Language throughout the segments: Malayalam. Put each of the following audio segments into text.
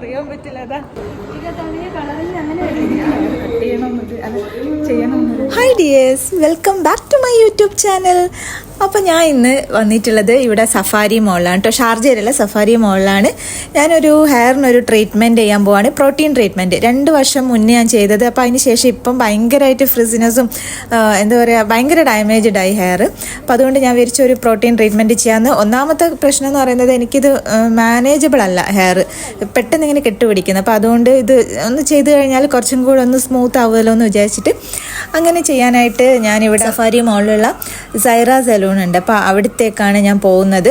അറിയാൻ പറ്റില്ല hi dears welcome back to my YouTube channel അപ്പോൾ ഞാൻ ഇന്ന് വന്നിട്ടുള്ളത് ഇവിടെ സഫാരി മോളിലാണ് കേട്ടോ ഷാർജയിലുള്ള സഫാരി മോളിലാണ് ഞാനൊരു ഹെയറിനൊരു ട്രീറ്റ്മെന്റ് ചെയ്യാൻ പോവാണ്. പ്രോട്ടീൻ ട്രീറ്റ്മെന്റ് രണ്ട് വർഷം മുന്നേ ഞാൻ ചെയ്തത്. അപ്പോൾ അതിന് ശേഷം ഇപ്പം ഭയങ്കരമായിട്ട് ഫ്രിസിനസും എന്താ പറയുക ഭയങ്കര ഡാമേജ്ഡ് ആയി ഹെയർ അപ്പോൾ അതുകൊണ്ട് ഞാൻ വിരിച്ച ഒരു പ്രോട്ടീൻ ട്രീറ്റ്മെന്റ് ചെയ്യാമെന്ന് ഒന്നാമത്തെ പ്രശ്നം എന്ന് പറയുന്നത് എനിക്കിത് മാനേജബിൾ അല്ല ഹെയർ പെട്ടെന്ന് ഇങ്ങനെ കെട്ടുപിടിക്കുന്നത് അപ്പോൾ അതുകൊണ്ട് ഇത് ഒന്ന് ചെയ്ത് കഴിഞ്ഞാൽ കുറച്ചും കൂടെ ഒന്ന് സ്മൂത്ത് ആവുമല്ലോ എന്ന് വിചാരിച്ചിട്ട് അങ്ങനെ ചെയ്യാനായിട്ട് ഞാനിവിടെ സഫാരി മോളിലുള്ള സൈറ സലൂൺ ഉണ്ട്. അപ്പോൾ അവിടത്തേക്കാണ് ഞാൻ പോകുന്നത്.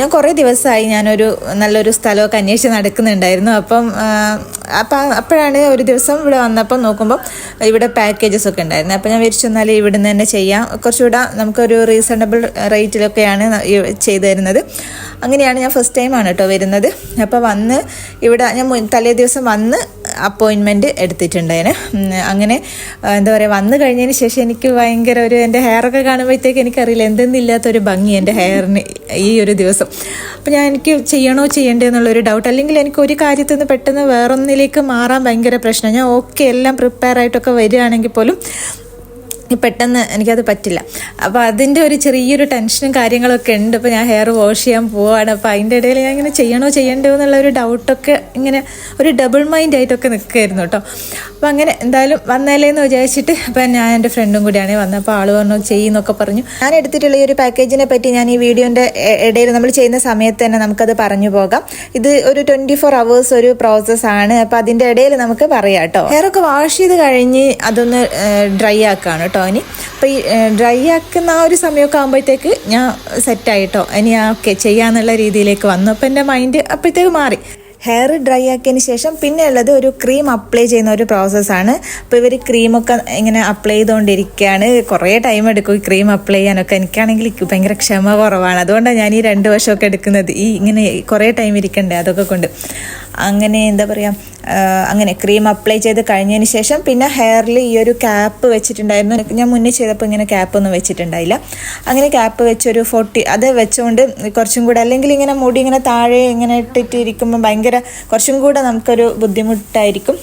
ഞാൻ കുറേ ദിവസമായി ഞാനൊരു നല്ലൊരു സ്ഥലമൊക്കെ അന്വേഷിച്ച് നടക്കുന്നുണ്ടായിരുന്നു. അപ്പം അപ്പം അപ്പോഴാണ് ഒരു ദിവസം ഇവിടെ വന്നപ്പം നോക്കുമ്പോൾ ഇവിടെ പാക്കേജസ് ഒക്കെ ഉണ്ടായിരുന്നു. അപ്പോൾ ഞാൻ വിരിച്ചു എന്നാൽ ഇവിടെ തന്നെ ചെയ്യാം. കുറച്ചുകൂടെ നമുക്കൊരു റീസണബിൾ റേറ്റിലൊക്കെയാണ് ചെയ്തു തരുന്നത്. അങ്ങനെയാണ് ഞാൻ ഫസ്റ്റ് ടൈമാണ് കേട്ടോ വരുന്നത്. അപ്പോൾ വന്ന് ഇവിടെ ഞാൻ തലേ ദിവസം വന്ന് അപ്പോയിൻമെന്റ് എടുത്തിട്ടുണ്ടായിന്. അങ്ങനെ എന്താ പറയുക വന്നു കഴിഞ്ഞതിന് ശേഷം എനിക്ക് ഭയങ്കര ഒരു എന്റെ ഹെയറൊക്കെ കാണുമ്പോഴത്തേക്ക് എനിക്കറിയില്ല എന്തെന്നില്ലാത്തൊരു ഭംഗി എന്റെ ഹെയറിന് ഈ ഒരു ദിവസം. അപ്പോൾ ഞാൻ എനിക്ക് ചെയ്യണോ ചെയ്യണ്ടേ എന്നുള്ളൊരു ഡൗട്ട് അല്ലെങ്കിൽ എനിക്ക് ഒരു കാര്യത്തിൽ നിന്ന് പെട്ടെന്ന് വേറൊന്നിലേക്ക് മാറാൻ ഭയങ്കര പ്രശ്നം. ഞാൻ ഓക്കെ എല്ലാം പ്രിപ്പയർ ആയിട്ടൊക്കെ വരികയാണെങ്കിൽ പോലും പെട്ടെന്ന് എനിക്കത് പറ്റില്ല. അപ്പോൾ അതിന്റെ ഒരു ചെറിയൊരു ടെൻഷനും കാര്യങ്ങളൊക്കെ ഉണ്ട്. അപ്പോൾ ഞാൻ ഹെയർ വാഷ് ചെയ്യാൻ പോവാണ്. അപ്പോൾ അതിന്റെ ഇടയിൽ ഞാൻ ഇങ്ങനെ ചെയ്യണോ ചെയ്യണ്ടോ എന്നുള്ള ഒരു ഡൗട്ടൊക്കെ ഇങ്ങനെ ഒരു ഡബിൾ മൈൻഡ് ആയിട്ടൊക്കെ നിൽക്കുമായിരുന്നു കേട്ടോ. അപ്പോൾ അങ്ങനെ എന്തായാലും വന്നാലേ എന്ന് വിചാരിച്ചിട്ട് അപ്പോൾ ഞാൻ എന്റെ ഫ്രണ്ടും കൂടിയാണ് വന്നത് അപ്പോൾ ആൾ പറഞ്ഞു ചെയ്യുന്നൊക്കെ പറഞ്ഞു. ഞാൻ എടുത്തിട്ടുള്ള ഈ ഒരു പാക്കേജിനെ പറ്റി ഞാൻ ഈ വീഡിയോന്റെ ഇടയിൽ നമ്മൾ ചെയ്യുന്ന സമയത്ത് തന്നെ നമുക്കത് പറഞ്ഞു പോകാം. ഇത് ഒരു ട്വന്റി ഫോർ അവേഴ്സ് ഒരു പ്രോസസ്സാണ് അപ്പോൾ അതിന്റെ ഇടയിൽ നമുക്ക് പറയാം കേട്ടോ. ഹെയറൊക്കെ വാഷ് ചെയ്ത് കഴിഞ്ഞ് അതൊന്ന് ഡ്രൈ ആക്കുകയാണ് കേട്ടോ. ഇനി. അപ്പോൾ ഈ ഡ്രൈ ആക്കുന്ന ആ ഒരു സമയമൊക്കെ ആകുമ്പോഴത്തേക്ക് ഞാൻ സെറ്റായിട്ടോ ഇനി ആ ഓക്കെ ചെയ്യാന്നുള്ള രീതിയിലേക്ക് വന്നു. അപ്പോൾ എന്റെ മൈൻഡ് അപ്പോഴത്തേക്ക് മാറി. ഹെയർ ഡ്രൈ ആക്കിയതിന് ശേഷം പിന്നെ ഉള്ളത് ഒരു ക്രീം അപ്ലൈ ചെയ്യുന്ന ഒരു പ്രോസസ്സാണ് അപ്പോൾ ഇവർ ക്രീമൊക്കെ ഇങ്ങനെ അപ്ലൈ ചെയ്തുകൊണ്ടിരിക്കുകയാണ് കുറേ ടൈം എടുക്കും ഈ ക്രീം അപ്ലൈ ചെയ്യാനൊക്കെ. എനിക്കാണെങ്കിൽ ഭയങ്കര ക്ഷമ കുറവാണ്. അതുകൊണ്ടാണ് ഞാൻ ഈ രണ്ട് വർഷമൊക്കെ എടുക്കുന്നത്. ഈ ഇങ്ങനെ കുറേ ടൈം ഇരിക്കണ്ടേ? അതൊക്കെ കൊണ്ട്. അങ്ങനെ എന്താ പറയുക അങ്ങനെ ക്രീം അപ്ലൈ ചെയ്ത് കഴിഞ്ഞതിന് ശേഷം പിന്നെ ഹെയറിൽ ഈ ഒരു ക്യാപ്പ് വെച്ചിട്ടുണ്ടായിരുന്നു. ഞാൻ മുന്നേ ചെയ്തപ്പോൾ ഇങ്ങനെ ക്യാപ്പ് ഒന്നും വെച്ചിട്ടുണ്ടായില്ല. അങ്ങനെ ക്യാപ്പ് വെച്ചൊരു ഫോർട്ടി അത് വെച്ചുകൊണ്ട് കുറച്ചും കൂടെ അല്ലെങ്കിൽ ഇങ്ങനെ മുടി ഇങ്ങനെ താഴെ ഇങ്ങനെ ഇട്ടിട്ട് ഇരിക്കുമ്പോൾ ഭയങ്കര കുറച്ചും കൂടെ നമുക്കൊരു ബുദ്ധിമുട്ടായിരിക്കും.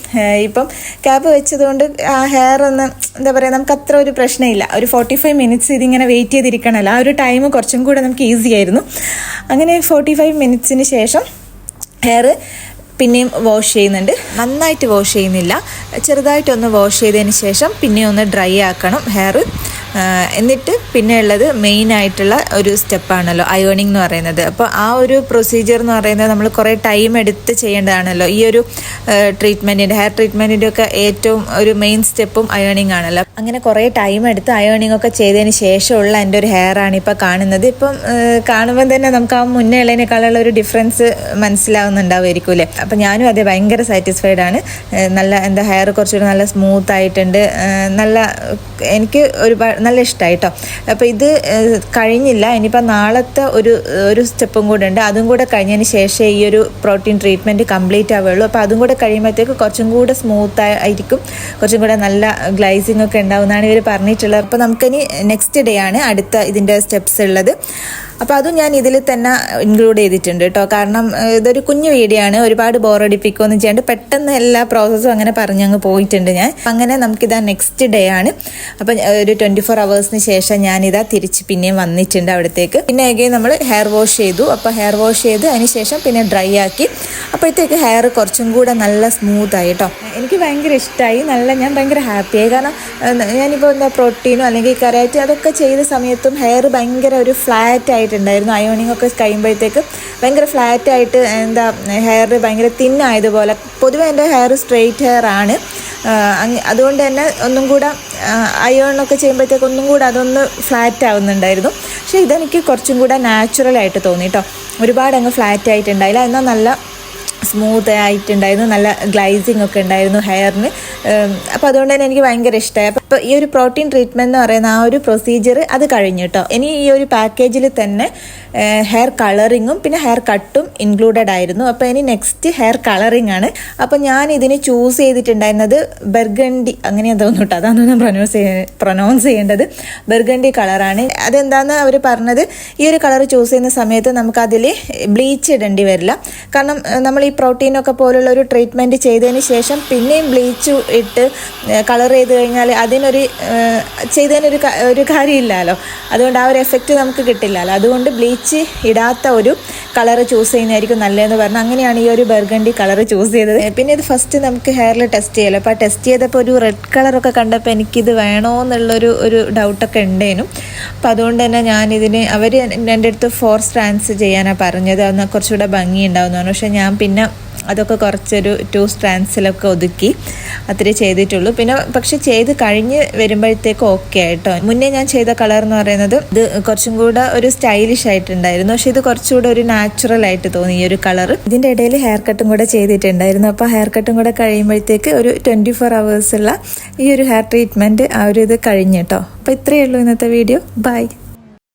ഇപ്പം ക്യാപ്പ് വെച്ചതുകൊണ്ട് ആ ഹെയർ ഒന്ന് എന്താ പറയുക നമുക്ക് അത്ര ഒരു പ്രശ്നമില്ല. ഒരു ഫോർട്ടി ഫൈവ് മിനിറ്റ്സ് ഇതിങ്ങനെ വെയിറ്റ് ചെയ്തിരിക്കണമല്ലോ ആ ഒരു ടൈം കുറച്ചും കൂടെ നമുക്ക് ഈസി ആയിരുന്നു. അങ്ങനെ ഫോർട്ടി ഫൈവ് മിനിറ്റ്സിന് ശേഷം ഹെയർ പിന്നെയും വാഷ് ചെയ്യുന്നുണ്ട്. നന്നായിട്ട് വാഷ് ചെയ്യുന്നില്ല. ചെറുതായിട്ടൊന്ന് വാഷ് ചെയ്തതിന് ശേഷം പിന്നെ ഒന്ന് ഡ്രൈ ആക്കണം ഹെയർ എന്നിട്ട് പിന്നെ ഉള്ളത് മെയിൻ ആയിട്ടുള്ള ഒരു സ്റ്റെപ്പാണല്ലോ അയേണിംഗ് എന്ന് പറയുന്നത്. അപ്പോൾ ആ ഒരു പ്രൊസീജിയർ എന്ന് പറയുന്നത് നമ്മൾ കുറേ ടൈം എടുത്ത് ചെയ്യേണ്ടതാണല്ലോ. ഈ ഒരു ട്രീറ്റ്മെന്റിന്റെ ഹെയർ ട്രീറ്റ്മെന്റിന്റെ ഒക്കെ ഏറ്റവും ഒരു മെയിൻ സ്റ്റെപ്പും അയേണിംഗ് ആണല്ലോ. അങ്ങനെ കുറേ ടൈം എടുത്ത് അയേണിംഗ് ഒക്കെ ചെയ്തതിന് ശേഷമുള്ള എന്റെ ഒരു ഹെയർ ആണ് ഇപ്പോൾ കാണുന്നത്. ഇപ്പം കാണുമ്പോൾ തന്നെ നമുക്ക് ആ മുന്നേ ഉള്ളതിനേക്കാളുള്ള ഒരു ഡിഫറൻസ് മനസ്സിലാവുന്നുണ്ടാവുമായിരിക്കും അല്ലേ? അപ്പം ഞാനും അതെ ഭയങ്കര സാറ്റിസ്ഫൈഡ് ആണ്. നല്ല എന്താ ഹെയർ കുറച്ചുകൂടി നല്ല സ്മൂത്ത് ആയിട്ടുണ്ട്. നല്ല എനിക്ക് ഒരുപാട് നല്ല ഇഷ്ടമായി കേട്ടോ അപ്പോൾ ഇത് കഴിഞ്ഞില്ല. ഇനിയിപ്പോൾ നാളത്തെ ഒരു ഒരു സ്റ്റെപ്പും കൂടെ ഉണ്ട്. അതും കൂടെ കഴിഞ്ഞതിന് ശേഷം ഈ ഒരു പ്രോട്ടീൻ ട്രീറ്റ്മെന്റ് കംപ്ലീറ്റ് ആവുകയുള്ളൂ. അപ്പോൾ അതും കൂടെ കഴിയുമ്പോഴത്തേക്ക് കുറച്ചും കൂടെ സ്മൂത്ത് ആയിരിക്കും. കുറച്ചും കൂടെ നല്ല ഗ്ലൈസിംഗ് ഒക്കെ ഉണ്ടാവും എന്നാണ് ഇവർ പറഞ്ഞിട്ടുള്ളത്. അപ്പോൾ നമുക്കിനി നെക്സ്റ്റ് ഡേ ആണ് അടുത്ത ഇതിന്റെ സ്റ്റെപ്സ് ഉള്ളത്. അപ്പോൾ അതും ഞാൻ ഇതിൽ തന്നെ ഇൻക്ലൂഡ് ചെയ്തിട്ടുണ്ട് കേട്ടോ കാരണം ഇതൊരു കുഞ്ഞു വീഡിയോ ആണ്. ഒരുപാട് ബോറടിപ്പിക്കുകയൊന്നും ചെയ്യാണ്ട് പെട്ടെന്ന് എല്ലാ പ്രോസസ്സും അങ്ങനെ പറഞ്ഞങ്ങ് പോയിട്ടുണ്ട് ഞാൻ. അങ്ങനെ നമുക്കിതാ നെക്സ്റ്റ് ഡേ ആണ്. അപ്പം ഒരു ട്വന്റി ഫോർ അവേഴ്സിന് ശേഷം ഞാനിതാ തിരിച്ച് പിന്നെയും വന്നിട്ടുണ്ട് അവിടത്തേക്ക്. പിന്നെ അകെ നമ്മൾ ഹെയർ വാഷ് ചെയ്തു. അപ്പോൾ ഹെയർ വാഷ് ചെയ്ത് അതിന് ശേഷം പിന്നെ ഡ്രൈ ആക്കി. അപ്പോഴത്തേക്ക് ഹെയർ കുറച്ചും കൂടെ നല്ല സ്മൂത്ത് ആയി കേട്ടോ എനിക്ക് ഭയങ്കര ഇഷ്ടമായി നല്ല ഞാൻ ഭയങ്കര ഹാപ്പിയായി കാരണം ഞാനിപ്പോൾ എന്താ പ്രോട്ടീനോ അല്ലെങ്കിൽ കരാറ്റി അതൊക്കെ ചെയ്ത സമയത്തും ഹെയർ ഭയങ്കര ഒരു ഫ്ലാറ്റ് ആയിട്ടുണ്ടായിരുന്നു. അയോണിങ് ഒക്കെ കഴിയുമ്പോഴത്തേക്ക് ഭയങ്കര ഫ്ലാറ്റ് ആയിട്ട് എന്താ ഹെയർ ഭയങ്കര തിന്നായതുപോലെ പൊതുവേ എന്റെ ഹെയർ സ്ട്രെയിറ്റ് ഹെയർ ആണ്. അതുകൊണ്ട് തന്നെ ഒന്നും കൂടെ അയോണൊക്കെ ചെയ്യുമ്പോഴത്തേക്ക് ഒന്നും കൂടെ അതൊന്ന് ഫ്ലാറ്റ് ആവുന്നുണ്ടായിരുന്നു. പക്ഷേ ഇതെനിക്ക് കുറച്ചും കൂടെ നാച്ചുറൽ ആയിട്ട് തോന്നി കേട്ടോ ഒരുപാട് അങ്ങ് ഫ്ലാറ്റ് ആയിട്ടുണ്ടായില്ല. എന്നാൽ നല്ല സ്മൂത്ത് ആയിട്ടുണ്ടായിരുന്നു. നല്ല ഗ്ലൈസിങ് ഒക്കെ ഉണ്ടായിരുന്നു ഹെയറിന് അപ്പോൾ അതുകൊണ്ട് തന്നെ എനിക്ക് ഭയങ്കര ഇഷ്ടമായി അപ്പോൾ ഈ ഒരു പ്രോട്ടീൻ ട്രീറ്റ്മെന്റ് എന്ന് പറയുന്ന ആ ഒരു പ്രൊസീജിയർ അത് കഴിഞ്ഞു കേട്ടോ ഇനി ഈ ഒരു പാക്കേജിൽ തന്നെ ഹെയർ കളറിങ്ങും പിന്നെ ഹെയർ കട്ടും ഇൻക്ലൂഡഡ് ആയിരുന്നു. അപ്പോൾ ഇനി നെക്സ്റ്റ് ഹെയർ കളറിംഗ് ആണ്. അപ്പോൾ ഞാൻ ഇതിന് ചൂസ് ചെയ്തിട്ടുണ്ടായിരുന്നത് ബെർഗണ്ടി അങ്ങനെയാ തോന്നുന്നു കേട്ടോ അതാണ് ഞാൻ പ്രൊനൗൺസ് ചെയ്യ പ്രൊനൗൺസ് ചെയ്യേണ്ടത്. ബെർഗണ്ടി കളറാണ് അതെന്താന്ന് അവർ പറഞ്ഞത്? ഈ ഒരു കളർ ചൂസ് ചെയ്യുന്ന സമയത്ത് നമുക്കതിൽ ബ്ലീച്ച് ഇടേണ്ടി വരില്ല. കാരണം നമ്മൾ ഈ പ്രോട്ടീനൊക്കെ പോലുള്ള ഒരു ട്രീറ്റ്മെന്റ് ചെയ്തതിന് ശേഷം പിന്നെയും ബ്ലീച്ച് ഇട്ട് കളർ ചെയ്ത് കഴിഞ്ഞാൽ അതിനൊരു ഏഹ്, ചെയ്തതിനൊരു ഒരു കാര്യമില്ലല്ലോ. അതുകൊണ്ട് ആ ഒരു എഫക്റ്റ് നമുക്ക് കിട്ടില്ലല്ലോ. അതുകൊണ്ട് ബ്ലീച്ച് ഇടാത്ത ഒരു കളർ ചൂസ് ചെയ്യുന്നതായിരിക്കും നല്ലതെന്ന് പറഞ്ഞു അങ്ങനെയാണ് ഈ ഒരു ബർഗണ്ടി കളർ ചൂസ് ചെയ്തത്. പിന്നെ ഇത് ഫസ്റ്റ് നമുക്ക് ഹെയറിൽ ടെസ്റ്റ് ചെയ്യാമല്ലോ അപ്പോൾ ടെസ്റ്റ് ചെയ്തപ്പോൾ ഒരു റെഡ് കളറൊക്കെ കണ്ടപ്പോൾ എനിക്കിത് വേണോ എന്നുള്ളൊരു ഒരു ഡൗട്ടൊക്കെ ഉണ്ടേനും അപ്പോൾ അതുകൊണ്ട് തന്നെ ഞാനിതിന് അവർ എന്റെ അടുത്ത് ഫോർ സ്ട്രാൻസ് ചെയ്യാനാണ് പറഞ്ഞത്. അന്ന് കുറച്ചുകൂടെ ഭംഗി ഉണ്ടാവുന്നതാണ് പക്ഷേ ഞാൻ പിന്നെ അതൊക്കെ കുറച്ചൊരു ടു സ്ട്രാൻസിലൊക്കെ ഒതുക്കി. അത്രേ ചെയ്തിട്ടുള്ളൂ. പിന്നെ പക്ഷെ ചെയ്ത് കഴിഞ്ഞ് വരുമ്പോഴത്തേക്കും ഓക്കെ ആയിട്ടോ. മുന്നേ ഞാൻ ചെയ്ത കളർ എന്ന് പറയുന്നത് ഇത് കുറച്ചും കൂടെ ഒരു സ്റ്റൈലിഷ് ആയിട്ടുണ്ടായിരുന്നു. പക്ഷെ ഇത് കുറച്ചുകൂടെ ഒരു നാച്ചുറൽ ആയിട്ട് തോന്നി ഈ ഒരു കളർ ഇതിന്റെ ഇടയിൽ ഹെയർ കട്ടും കൂടെ ചെയ്തിട്ടുണ്ടായിരുന്നു. അപ്പോൾ ഹെയർ കട്ടും കൂടെ കഴിയുമ്പോഴത്തേക്ക് ഒരു ട്വന്റി ഫോർ അവേഴ്സുള്ള ഈ ഒരു ഹെയർ ട്രീറ്റ്മെന്റ് ആ ഒരു ഇത് കഴിഞ്ഞു കേട്ടോ അപ്പോൾ ഇത്രയേ ഉള്ളൂ ഇന്നത്തെ വീഡിയോ ബൈ